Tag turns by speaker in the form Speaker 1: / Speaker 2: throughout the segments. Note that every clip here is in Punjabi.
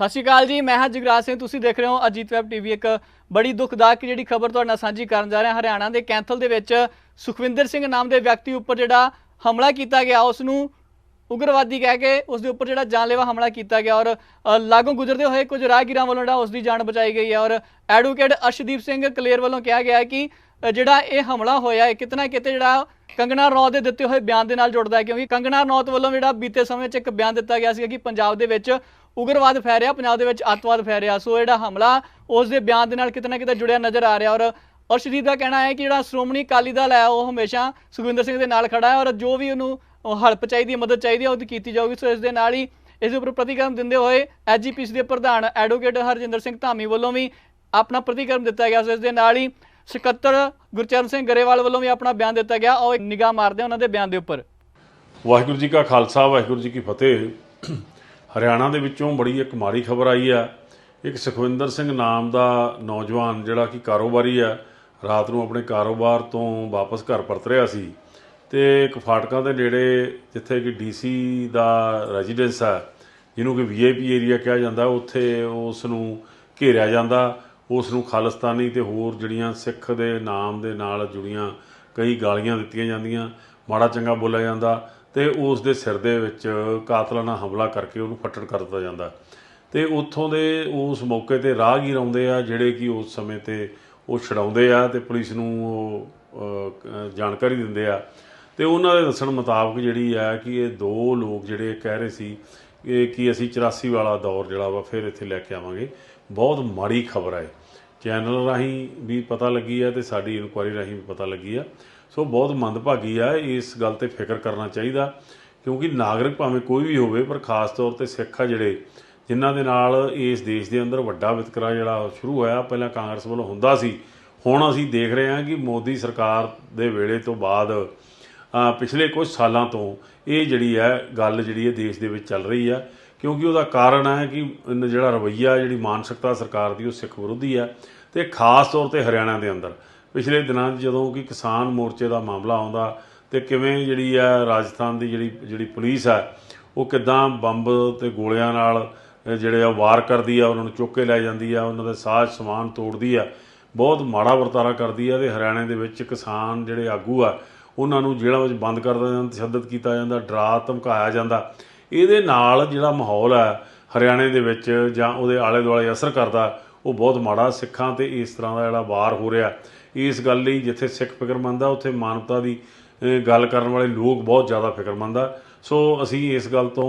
Speaker 1: ਸਤਿ ਸ਼੍ਰੀ ਅਕਾਲ ਜੀ ਮੈਂ ਹਾਂ ਜਗਰਾਜ ਸਿੰਘ ਤੁਸੀਂ ਦੇਖ ਰਹੇ ਹੋ ਅਜੀਤ ਵੈਬ ਟੀਵੀ ਇੱਕ ਬੜੀ ਦੁਖਦਾਇਕ ਜਿਹੜੀ ਖਬਰ ਤੁਹਾਡੇ ਨਾਲ ਸਾਂਝੀ ਕਰਨ ਜਾ ਰਹੇ ਹਾਂ ਹਰਿਆਣਾ ਦੇ ਕੈਂਥਲ ਦੇ ਵਿੱਚ ਸੁਖਵਿੰਦਰ ਸਿੰਘ ਨਾਮ ਦੇ ਵਿਅਕਤੀ ਉੱਪਰ ਜਿਹੜਾ ਹਮਲਾ ਕੀਤਾ ਗਿਆ ਉਸ ਨੂੰ ਉਗਰਵਾਦੀ ਕਹਿ ਕੇ ਉਸ ਦੇ ਉੱਪਰ ਜਿਹੜਾ ਜਾਨਲੇਵਾ ਹਮਲਾ ਕੀਤਾ ਗਿਆ ਔਰ ਅ, ਲਾਗੋਂ ਗੁਜ਼ਰਦੇ ਹੋਏ ਕੁਝ ਰਾਹਗੀਰਾਂ ਵੱਲੋਂ ਜਿਹੜਾ ਉਸ ਦੀ ਜਾਨ ਬਚਾਈ ਗਈ ਹੈ ਔਰ ਐਡਵੋਕੇਟ ਅਰਸ਼ਦੀਪ ਸਿੰਘ ਕਲੇਰ ਵੱਲੋਂ ਕਿਹਾ ਗਿਆ ਹੈ ਕਿ ਜਿਹੜਾ ਇਹ ਹਮਲਾ ਹੋਇਆ ਹੈ ਕਿਤਨਾ ਨਾ ਕਿਤੇ ਜਿਹੜਾ ਕੰਗਣਾ ਰੌਤ ਦੇ ਦਿੱਤੇ ਹੋਏ ਬਿਆਨ ਦੇ ਨਾਲ ਜੁੜਦਾ ਹੈ ਕਿਉਂਕਿ ਕੰਗਣਾ ਰੌਤ ਵੱਲੋਂ ਜਿਹੜਾ ਬੀਤੇ ਸਮੇਂ 'ਚ ਇੱਕ ਬਿਆਨ ਦਿੱਤਾ ਗਿਆ ਸੀ ਕਿ ਪੰਜਾਬ ਦੇ ਵਿੱਚ ਉਗਰਵਾਦ ਫੈਲ ਰਿਹਾ ਪੰਜਾਬ ਦੇ ਵਿੱਚ ਅੱਤਵਾਦ ਫੈਲ ਰਿਹਾ ਸੋ ਜਿਹੜਾ ਹਮਲਾ, ਉਸ ਦੇ ਬਿਆਨ ਦੇ ਨਾਲ ਕਿਤੇ ਨਾ ਕਿਤੇ ਜੁੜਿਆ ਨਜ਼ਰ ਆ ਰਿਹਾ। ਔਰ ਅਰਸ਼ਦੀਪ ਦਾ ਕਹਿਣਾ ਹੈ ਕਿ ਜਿਹੜਾ ਸ਼੍ਰੋਮਣੀ ਅਕਾਲੀ ਦਲ ਹੈ, ਉਹ ਹਮੇਸ਼ਾ ਸੁਖਵਿੰਦਰ ਸਿੰਘ ਦੇ ਨਾਲ ਖੜਾ ਹੈ ਔਰ ਜੋ ਵੀ ਉਹਨੂੰ ਹਲਪ ਚਾਹੀਦੀ ਹੈ, ਮਦਦ ਚਾਹੀਦੀ ਹੈ ਉਹਦੀ ਕੀਤੀ ਜਾਊਗੀ। ਸੋ ਇਸ ਦੇ ਨਾਲ ਹੀ ਇਸ ਦੇ ਉੱਪਰ ਪ੍ਰਤੀਕਰਮ ਦਿੰਦੇ ਹੋਏ ਐਜੀਪੀਸੀ ਦੇ ਪ੍ਰਧਾਨ ਐਡਵੋਕੇਟ ਹਰਜਿੰਦਰ ਸਿੰਘ ਧਾਮੀ ਵੱਲੋਂ ਵੀ ਆਪਣਾ ਪ੍ਰਤੀਕਰਮ ਦਿੱਤਾ ਗਿਆ। ਸੋ ਇਸ ਦੇ ਨਾਲ ਹੀ ਸਕੱਤਰ ਗੁਰਚਰਨ ਸਿੰਘ ਗਰੇਵਾਲ ਵੱਲੋਂ ਵੀ ਆਪਣਾ ਬਿਆਨ ਦਿੱਤਾ ਗਿਆ। ਉਹ ਨਿਗਾਹ ਮਾਰਦੇ ਉਹਨਾਂ ਦੇ ਬਿਆਨ ਦੇ ਉੱਪਰ।
Speaker 2: ਵਾਹਿਗੁਰੂ ਜੀ ਕਾ ਖਾਲਸਾ, ਵਾਹਿਗੁਰੂ ਜੀ ਕੀ ਫਤਿਹ। ਹਰਿਆਣਾ ਦੇ ਵਿੱਚੋਂ ਬੜੀ ਇੱਕ ਮਾੜੀ ਖਬਰ ਆਈ ਆ। ਇੱਕ ਸੁਖਵਿੰਦਰ ਸਿੰਘ ਨਾਮ ਦਾ ਨੌਜਵਾਨ ਜਿਹੜਾ ਕਿ ਕਾਰੋਬਾਰੀ ਆ, ਰਾਤ ਨੂੰ ਆਪਣੇ ਕਾਰੋਬਾਰ ਤੋਂ ਵਾਪਸ ਘਰ ਪਰਤ ਰਿਹਾ ਸੀ ਤੇ ਇੱਕ ਫਾਟਕਾਂ ਦੇ ਨੇੜੇ ਜਿੱਥੇ ਕਿ ਡੀਸੀ ਦਾ ਰੈਜ਼ੀਡੈਂਸ ਆ, ਜਿਹਨੂੰ ਕਿ ਵੀਆਈਪੀ ਏਰੀਆ ਕਿਹਾ ਜਾਂਦਾ, ਉੱਥੇ ਉਸ ਨੂੰ ਘੇਰਿਆ ਜਾਂਦਾ। ਉਸ ਨੂੰ ਖਾਲਿਸਤਾਨੀ ਤੇ ਹੋਰ ਜਿਹੜੀਆਂ ਸਿੱਖ ਦੇ ਨਾਮ ਦੇ ਨਾਲ ਜੁੜੀਆਂ ਕਈ ਗਾਲੀਆਂ ਦਿੱਤੀਆਂ ਜਾਂਦੀਆਂ। ਮਾੜਾ ਚੰਗਾ ਬੋਲਿਆ ਜਾਂਦਾ। ਤੇ ਉਸ ਦੇ ਸਿਰ ਦੇ ਵਿੱਚ ਕਾਤਲਾਨਾ ਹਮਲਾ ਕਰਕੇ ਉਹਨੂੰ ਫੱਟੜ ਕਰ ਦਿੱਤਾ ਜਾਂਦਾ ਤੇ ਉੱਥੋਂ ਦੇ ਉਸ ਮੌਕੇ ਤੇ ਰਾਹਗੀਰ ਆਉਂਦੇ ਆ, ਜਿਹੜੇ ਕਿ ਉਸ ਸਮੇਂ ਤੇ ਉਹ ਛਡਾਉਂਦੇ ਆ ਤੇ ਪੁਲਿਸ ਨੂੰ ਉਹ ਜਾਣਕਾਰੀ ਦਿੰਦੇ ਆ। ਤੇ ਉਹਨਾਂ ਦੇ ਦੱਸਣ ਮੁਤਾਬਕ ਜਿਹੜੀ ਆ ਕਿ ਇਹ ਦੋ ਲੋਕ ਜਿਹੜੇ ਕਹਿ ਰਹੇ ਸੀ ਕਿ ਕਿ ਅਸੀਂ 84 ਵਾਲਾ ਦੌਰ ਜਿਹੜਾ ਵਾ ਫਿਰ ਇੱਥੇ ਲੈ ਕੇ ਆਵਾਂਗੇ। ਬਹੁਤ ਮਾੜੀ ਖਬਰ ਹੈ ਚੈਨਲ ਰਾਹੀਂ ਵੀ ਪਤਾ ਲੱਗੀ ਆ ਤੇ ਸਾਡੀ ਇਨਕੁਆਇਰੀ ਰਾਹੀਂ ਵੀ ਪਤਾ ਲੱਗੀ ਆ। ਸੋ ਬਹੁਤ ਮੰਦਭਾਗੀ ਆ ਇਸ ਗੱਲ ਤੇ ਫਿਕਰ ਕਰਨਾ ਚਾਹੀਦਾ, ਕਿਉਂਕਿ ਨਾਗਰਿਕ ਭਾਵੇਂ ਕੋਈ ਵੀ ਹੋਵੇ, ਪਰ ਖਾਸ ਤੌਰ ਤੇ ਸਿੱਖ ਆ ਜਿਹੜੇ, ਜਿਨ੍ਹਾਂ ਦੇ ਨਾਲ ਇਸ ਦੇਸ਼ ਦੇ ਅੰਦਰ ਵੱਡਾ ਵਿਤਕਰਾ ਜਿਹੜਾ ਸ਼ੁਰੂ ਹੋਇਆ, ਪਹਿਲਾਂ ਕਾਂਗਰਸ ਵੱਲੋਂ ਹੁੰਦਾ ਸੀ, ਹੁਣ ਅਸੀਂ ਦੇਖ ਰਹੇ ਹਾਂ ਕਿ ਮੋਦੀ ਸਰਕਾਰ ਦੇ ਵੇਲੇ ਤੋਂ ਬਾਅਦ ਪਿਛਲੇ ਕੁਝ ਸਾਲਾਂ ਤੋਂ ਇਹ ਜਿਹੜੀ ਹੈ ਗੱਲ ਜਿਹੜੀ ਹੈ ਦੇਸ਼ ਦੇ ਵਿੱਚ ਚੱਲ ਰਹੀ ਹੈ ਕਿਉਂਕਿ ਉਹਦਾ ਕਾਰਨ ਹੈ ਕਿ ਜਿਹੜਾ ਰਵੱਈਆ, ਜਿਹੜੀ ਮਾਨਸਿਕਤਾ ਸਰਕਾਰ ਦੀ ਉਹ ਸਿੱਖ ਵਿਰੋਧੀ ਹੈ ਤੇ ਖਾਸ ਤੌਰ ਤੇ ਹਰਿਆਣਾ ਦੇ ਅੰਦਰ। ਪਿਛਲੇ ਦਿਨਾਂ 'ਚ ਜਦੋਂ ਕਿ ਕਿਸਾਨ ਮੋਰਚੇ ਦਾ ਮਾਮਲਾ ਆਉਂਦਾ ਤੇ ਕਿਵੇਂ ਜਿਹੜੀ ਆ ਰਾਜਸਥਾਨ ਦੀ ਜਿਹੜੀ ਜਿਹੜੀ ਪੁਲਿਸ ਆ, ਉਹ ਕਿਦਾਂ ਬੰਬ ਤੇ ਗੋਲਿਆਂ ਨਾਲ ਜਿਹੜੇ ਆ ਵਾਰ ਕਰਦੀ ਆ, ਉਹਨਾਂ ਨੂੰ ਚੁੱਕ ਕੇ ਲੈ ਜਾਂਦੀ ਆ, ਉਹਨਾਂ ਦੇ ਸਾਜ਼ ਸਮਾਨ ਤੋੜਦੀ ਆ, ਬਹੁਤ ਮਾੜਾ ਵਰਤਾਰਾ ਕਰਦੀ ਆ ਤੇ ਹਰਿਆਣੇ ਦੇ ਵਿੱਚ ਕਿਸਾਨ ਜਿਹੜੇ ਆਗੂ ਆ, ਉਹਨਾਂ ਨੂੰ ਜੇਲ੍ਹਾਂ ਵਿੱਚ ਬੰਦ ਕਰ ਦਿੱਤਾ ਜਾਂਦਾ, ਤਸ਼ੱਦਦ ਕੀਤਾ ਜਾਂਦਾ, ਡਰਾ ਧਮਕਾਇਆ ਜਾਂਦਾ। ਇਹਦੇ ਨਾਲ ਜਿਹੜਾ ਮਾਹੌਲ ਹੈ ਹਰਿਆਣੇ ਦੇ ਵਿੱਚ ਜਾਂ ਉਹਦੇ ਆਲੇ ਦੁਆਲੇ ਅਸਰ ਕਰਦਾ ਉਹ ਬਹੁਤ ਮਾੜਾ ਸਿੱਖਾਂ ਤੇ ਇਸ ਤਰ੍ਹਾਂ ਦਾ ਜਿਹੜਾ ਵਾਰ ਹੋ ਰਿਹਾ। ਇਸ ਗੱਲ ਲਈ ਜਿੱਥੇ ਸਿੱਖ ਫਿਕਰਮੰਦ ਆ, ਉੱਥੇ ਮਾਨਵਤਾ ਦੀ ਗੱਲ ਕਰਨ ਵਾਲੇ ਲੋਕ ਬਹੁਤ ਜ਼ਿਆਦਾ ਫਿਕਰਮੰਦ ਆ। ਸੋ ਅਸੀਂ ਇਸ ਗੱਲ ਤੋਂ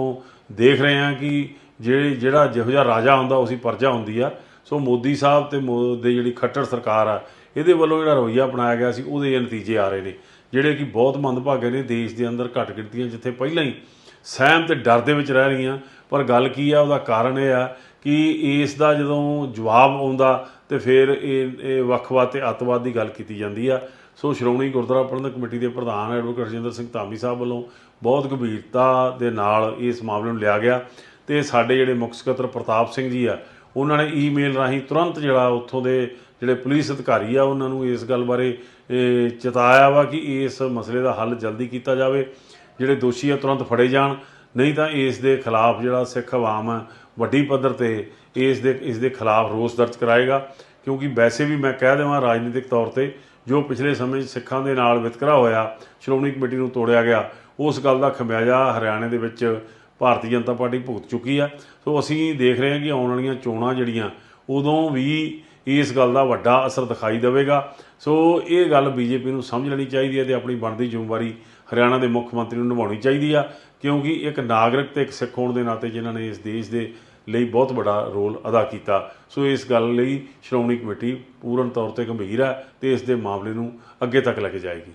Speaker 2: ਦੇਖ ਰਹੇ ਹਾਂ ਕਿ ਜਿਹੜੇ, ਜਿਹੜਾ ਜਿਹੋ ਜਿਹਾ ਰਾਜਾ ਹੁੰਦਾ ਉਸੇ ਪਰਜਾ ਹੁੰਦੀ ਆ। ਸੋ ਮੋਦੀ ਸਾਹਿਬ ਤੇ ਮੋ, ਦੇ ਜਿਹੜੀ ਖੱਟਰ ਸਰਕਾਰ ਆ, ਇਹਦੇ ਵੱਲੋਂ ਜਿਹੜਾ ਰਵੱਈਆ ਅਪਣਾਇਆ ਗਿਆ ਸੀ, ਉਹਦੇ ਇਹ ਨਤੀਜੇ ਆ ਰਹੇ ਨੇ, ਜਿਹੜੇ ਕਿ ਬਹੁਤ ਮੰਦਭਾਗੇ ਨੇ ਦੇਸ਼ ਦੇ ਅੰਦਰ ਘੱਟ ਗਿਣਤੀਆਂ, ਜਿੱਥੇ ਪਹਿਲਾਂ ਹੀ ਸਹਿਮ ਤੇ ਡਰ ਦੇ ਵਿੱਚ ਰਹਿ ਰਹੀਆਂ। ਪਰ ਗੱਲ ਕੀ ਆ, ਉਹਦਾ ਕਾਰਨ ਇਹ ਆ ਕਿ ਇਸ ਦਾ ਜਦੋਂ ਜਵਾਬ ਆਉਂਦਾ ਤੇ ਫਿਰ ਇਹ ਇਹ ਵੱਖਵਾਦ ਤੇ ਅੱਤਵਾਦ ਦੀ ਗੱਲ ਕੀਤੀ ਜਾਂਦੀ ਆ। ਸੋ ਸ਼੍ਰੋਮਣੀ ਗੁਰਦੁਆਰਾ ਪ੍ਰਬੰਧਕ ਕਮੇਟੀ ਦੇ ਪ੍ਰਧਾਨ ਐਡਵੋਕੇਟ ਰਜਿੰਦਰ ਸਿੰਘ ਧਾਮੀ ਸਾਹਿਬ ਵੱਲੋਂ ਬਹੁਤ ਗੰਭੀਰਤਾ ਦੇ ਨਾਲ ਇਸ ਮਾਮਲੇ ਨੂੰ ਲਿਆ ਗਿਆ ਤੇ ਸਾਡੇ ਜਿਹੜੇ ਮੁੱਖ ਸਕੱਤਰ ਪ੍ਰਤਾਪ ਸਿੰਘ ਜੀ ਆ ਉਹਨਾਂ ਨੇ ਈਮੇਲ ਰਾਹੀਂ ਤੁਰੰਤ ਜਿਹੜਾ ਉੱਥੋਂ ਦੇ ਜਿਹੜੇ ਪੁਲਿਸ ਅਧਿਕਾਰੀ ਆ ਉਹਨਾਂ ਨੂੰ ਇਸ ਗੱਲ ਬਾਰੇ ਇਹ, ਚੇਤਾਇਆ ਵਾ ਕਿ ਇਸ ਮਸਲੇ ਦਾ ਹੱਲ ਜਲਦੀ ਕੀਤਾ ਜਾਵੇ। ਜਿਹੜੇ ਦੋਸ਼ੀ ਆ ਤੁਰੰਤ ਫੜੇ ਜਾਣ। ਨਹੀਂ ਤਾਂ ਇਸ ਦੇ ਖਿਲਾਫ ਜਿਹੜਾ ਸਿੱਖ ਆਵਾਮ ਹੈ, ਵੱਡੀ ਪੱਧਰ ਤੇ ਇਸ ਦੇ ਇਸ ਦੇ ਖਿਲਾਫ ਰੋਸ ਦਰਜ ਕਰਾਏਗਾ। ਕਿਉਂਕਿ ਵੈਸੇ ਵੀ ਮੈਂ ਕਹਿ ਦੇਵਾਂ ਰਾਜਨੀਤਿਕ ਤੌਰ ਤੇ, ਜੋ ਪਿਛਲੇ ਸਮੇਂ 'ਚ ਸਿੱਖਾਂ ਦੇ ਨਾਲ ਵਿਤਕਰਾ ਹੋਇਆ, ਸ਼੍ਰੋਮਣੀ ਕਮੇਟੀ ਨੂੰ ਤੋੜਿਆ ਗਿਆ, ਉਸ ਗੱਲ ਦਾ ਖਮਿਆਜਾ ਹਰਿਆਣੇ ਦੇ ਵਿੱਚ ਭਾਰਤੀ ਜਨਤਾ ਪਾਰਟੀ ਭੁਗਤ ਚੁੱਕੀ ਆ। ਸੋ ਅਸੀਂ ਦੇਖ ਰਹੇ ਹਾਂ ਕਿ ਆਉਣ ਵਾਲੀਆਂ ਚੋਣਾਂ ਜਿਹੜੀਆਂ, ਉਦੋਂ ਵੀ ਇਸ ਗੱਲ ਦਾ ਵੱਡਾ ਅਸਰ ਦਿਖਾਈ ਦੇਵੇਗਾ। ਸੋ ਇਹ ਗੱਲ ਬੀਜੇਪੀ ਨੂੰ ਸਮਝ ਲੈਣੀ ਚਾਹੀਦੀ ਹੈ ਤੇ ਆਪਣੀ ਬਣਦੀ ਜ਼ਿੰਮੇਵਾਰੀ ਹਰਿਆਣਾ ਦੇ ਮੁੱਖ ਮੰਤਰੀ ਨੂੰ ਨਿਭਾਉਣੀ ਚਾਹੀਦੀ ਆ, ਕਿਉਂਕਿ ਇੱਕ ਨਾਗਰਿਕ ਤੇ ਇੱਕ ਸਿੱਖ ਹੋਣ ਦੇ ਨਾਤੇ ਜਿਨ੍ਹਾਂ ਨੇ ਇਸ ਦੇਸ਼ ਦੇ ਲਈ ਬਹੁਤ ਵੱਡਾ ਰੋਲ ਅਦਾ ਕੀਤਾ। ਸੋ ਇਸ ਗੱਲ ਲਈ ਸ਼੍ਰੋਮਣੀ ਕਮੇਟੀ ਪੂਰਨ ਤੌਰ ਤੇ ਗੰਭੀਰ ਹੈ ਤੇ ਇਸ ਦੇ ਮਾਮਲੇ ਨੂੰ ਅੱਗੇ ਤੱਕ ਲੈ ਕੇ ਜਾਏਗੀ।